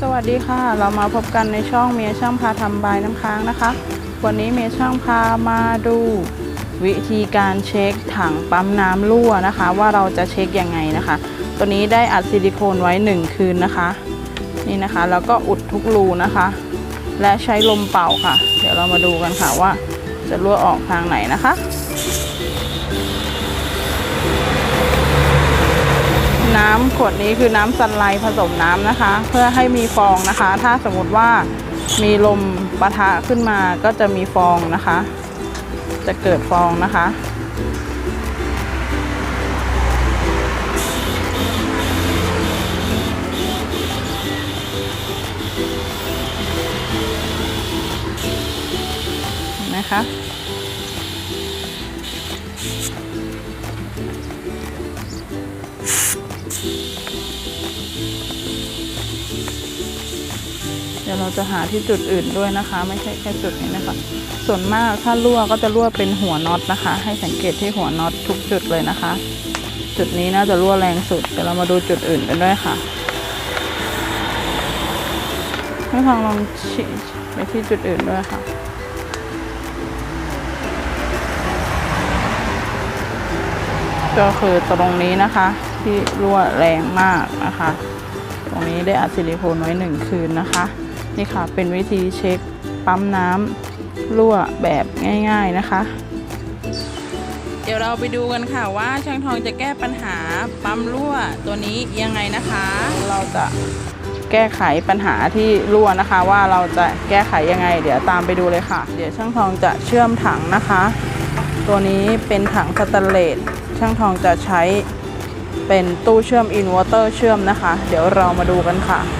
สวัสดีค่ะ เรามาพบกันในช่องเมียช่างพาทำบายน้ำค้างนะคะ วันนี้เมียช่างพามาดู วิธีการเช็คถังปั๊มน้ำรั่วนะคะ ว่าเราจะเช็คยังไงนะคะ ตัวนี้ได้อัดซิลิโคนไว้ 1 คืนนะคะ นี่นะคะแล้วก็อุดทุกรูนะคะ และใช้ลมเป่าค่ะ เดี๋ยวเรามาดูกันค่ะว่าจะรั่วออกทางไหนนะคะ น้ำขวดนี้คือน้ำซันไลผสมน้ำนะคะ เพื่อให้มีฟองนะคะ ถ้าสมมติว่ามีลมปะทะขึ้นมาก็จะมีฟองนะคะ จะเกิดฟองนะคะนไหมคะ ดี๋ยวเราจะหาที่จุดอื่นด้วยนะคะ ไม่ใช่แค่จุดนี้นะคะ ส่วนมากถ้ารั่วก็จะรั่วเป็นหัวน็อตนะคะ ให้สังเกตที่หัวน็อตทุกจุดเลยนะคะ จุดนี้น่าจะรั่วแรงสุดเดี๋ยวเรามาดูจุดอื่นกันด้วยค่ะให้ฟังลองชี้ไปที่จุดอื่นด้วยค่ะก็คือตรงนี้นะคะ ที่รั่วแรงมากนะคะ ตรงนี้ได้อัดซิลิโคนไว้หนึ่งคืนนะคะ นี่ค่ะเป็นวิธีเช็คปั๊มน้ำรั่วแบบง่าย ๆนะคะ เดี๋ยวเราไปดูกันค่ะว่าช่างทองจะแก้ปัญหาปั๊มรั่วตัวนี้ยังไงนะคะ เราจะแก้ไขปัญหาที่รั่วนะคะ ว่าเราจะแก้ไขยังไง เดี๋ยวตามไปดูเลยค่ะ เดี๋ยวช่างทองจะเชื่อมถังนะคะ ตัวนี้เป็นถังสแตนเลสช่างทองจะใช้เป็นตู้เชื่อมอินเวอร์เตอร์เชื่อมนะคะ เดี๋ยวเรามาดูกันค่ะ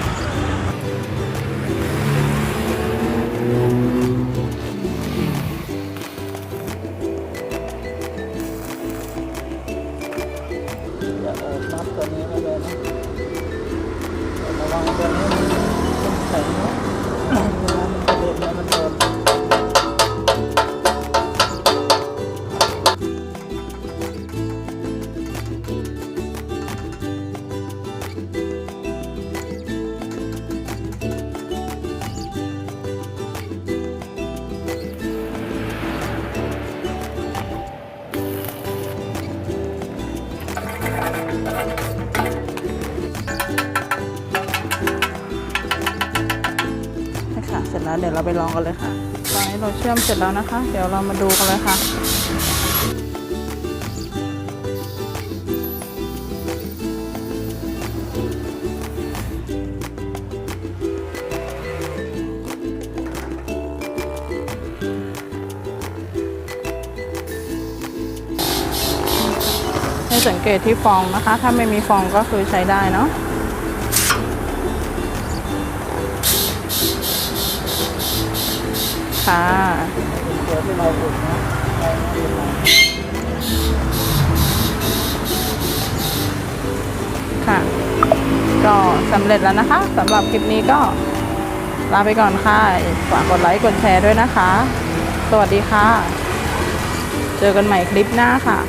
จะ เสร็จแล้วเดี๋ยวเราไปลองกันเลยค่ะ ตอนนี้เราเชื่อมเสร็จแล้วนะคะ เดี๋ยวเรามาดูกันเลยค่ะให้สังเกตที่ฟองนะคะ ถ้าไม่มีฟองก็คือใช้ได้เนาะ ค่ะ ค่ะ ก็สำเร็จแล้วนะคะสำหรับคลิปนี้ก็ลาไปก่อนค่ะฝากกดไลค์กดแชร์ด้วยนะคะ สวัสดีค่ะ เจอกันใหม่คลิปหน้าค่ะ